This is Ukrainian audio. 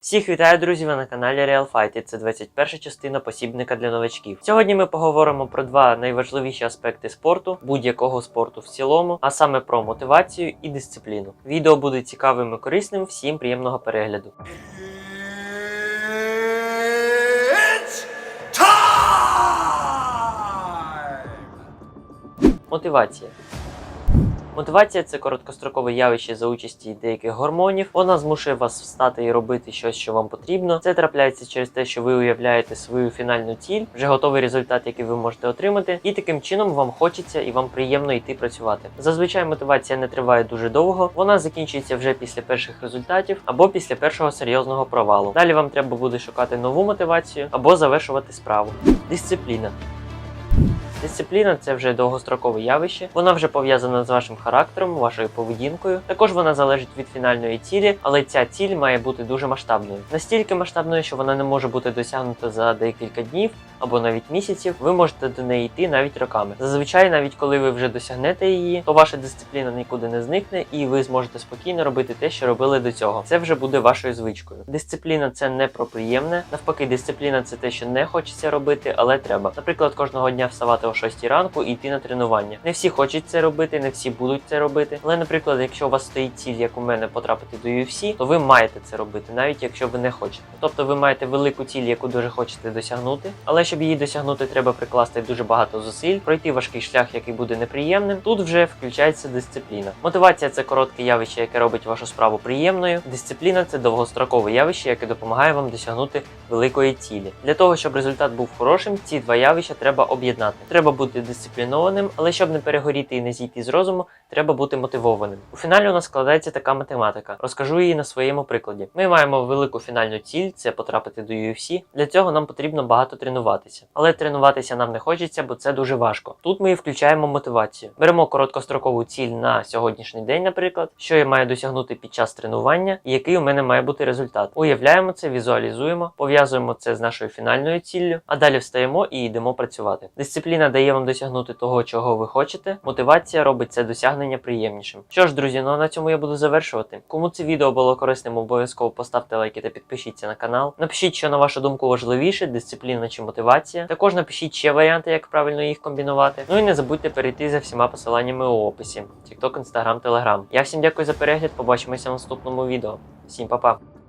Всіх вітаю, друзі! Ви на каналі Real Fight. і Це 21 частина посібника для новачків. Сьогодні ми поговоримо про два найважливіші аспекти спорту, будь-якого спорту в цілому, а саме про мотивацію і дисципліну. Відео буде цікавим і корисним. Всім приємного перегляду. Мотивація. Мотивація це короткострокове явище за участі деяких гормонів. Вона змушує вас встати і робити щось, що вам потрібно. Це трапляється через те, що ви уявляєте свою фінальну ціль, вже готовий результат, який ви можете отримати, і таким чином вам хочеться і вам приємно йти працювати. Зазвичай мотивація не триває дуже довго. Вона закінчується вже після перших результатів або після першого серйозного провалу. Далі вам треба буде шукати нову мотивацію або завершувати справу. Дисципліна. Дисципліна це вже довгострокове явище. Вона вже пов'язана з вашим характером, вашою поведінкою. Також вона залежить від фінальної цілі, але ця ціль має бути дуже масштабною. Настільки масштабною, що вона не може бути досягнута за декілька днів або навіть місяців. Ви можете до неї йти навіть роками. Зазвичай, навіть коли ви вже досягнете її, то ваша дисципліна нікуди не зникне, і ви зможете спокійно робити те, що робили до цього. Це вже буде вашою звичкою. Дисципліна це не про приємне. Навпаки, дисципліна це те, що не хочеться робити, але треба. Наприклад, кожного дня вставати о 6 ранку і йти на тренування. Не всі хочуть це робити, не всі будуть це робити. Але, наприклад, якщо у вас стоїть ціль, як у мене, потрапити до UFC, то ви маєте це робити, навіть якщо ви не хочете. Тобто ви маєте велику ціль, яку дуже хочете досягнути, але щоб її досягнути, треба прикласти дуже багато зусиль, пройти важкий шлях, який буде неприємним. Тут вже включається дисципліна. Мотивація це коротке явище, яке робить вашу справу приємною. Дисципліна це довгострокове явище, яке допомагає вам досягнути великої цілі. Для того, щоб результат був хорошим, ці два явища треба об'єднати. Треба бути дисциплінованим, але щоб не перегоріти і не зійти з розуму, треба бути мотивованим. У фіналі у нас складається така математика. Розкажу її на своєму прикладі. Ми маємо велику фінальну ціль це потрапити до UFC. Для цього нам потрібно багато тренуватися. Але тренуватися нам не хочеться, бо це дуже важко. Тут ми і включаємо мотивацію. Беремо короткострокову ціль на сьогоднішній день, наприклад, що я маю досягнути під час тренування, і який у мене має бути результат. Уявляємо це, візуалізуємо, пов'язуємо це з нашою фінальною ціллю, а далі встаємо і йдемо працювати. Дисципліна дає вам досягнути того, чого ви хочете. Мотивація робить це досягнення приємнішим. Що ж, друзі, ну а на цьому я буду завершувати. Кому це відео було корисним, обов'язково поставте лайки та підпишіться на канал. Напишіть, що на вашу думку важливіше, дисципліна чи мотивація. Також напишіть ще варіанти, як правильно їх комбінувати. Ну і не забудьте перейти за всіма посиланнями у описі: TikTok, Instagram, Telegram. Я всім дякую за перегляд. Побачимося в наступному відео. Всім па-па!